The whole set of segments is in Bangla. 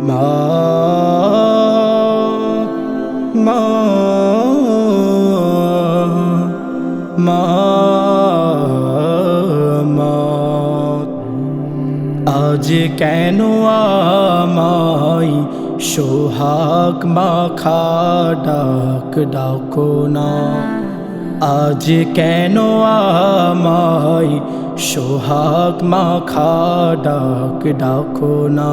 মা মা মা আজ কেন আমায় সোহাগ মাখা ডাক ডাকো না? আজ কেন আমায় সোহাগ মাখা ডাক ডাকো না?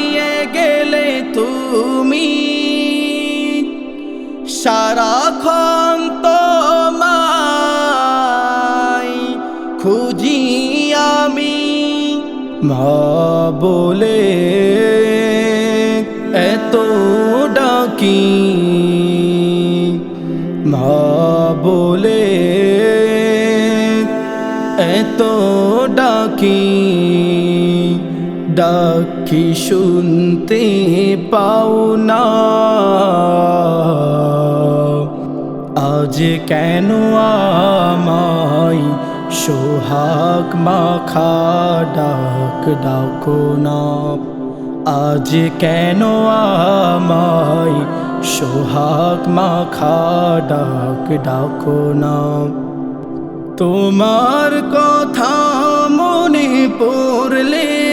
খুঁজি আমি মা বলে, এত ডাকি। মা বলে, এত ডাকি। ডাকি শুনতে পাও না। আজ কেন আমায় সোহাগ মাখা ডাক ডাকো না। আজ কেন আমায় সোহাগ মাখা ডাক ডাকো না? তোমার কথা মনে পড়লে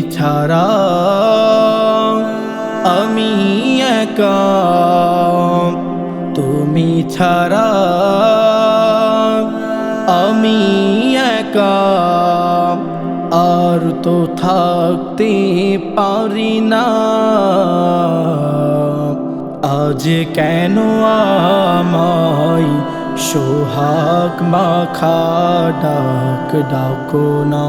ছাড়া আমি একা। তুমি ছাড়া আমি একা। আর তো থাকতে পারি না। আজ কেন আমায় সোহাগ মাখা ডাক ডাকো না?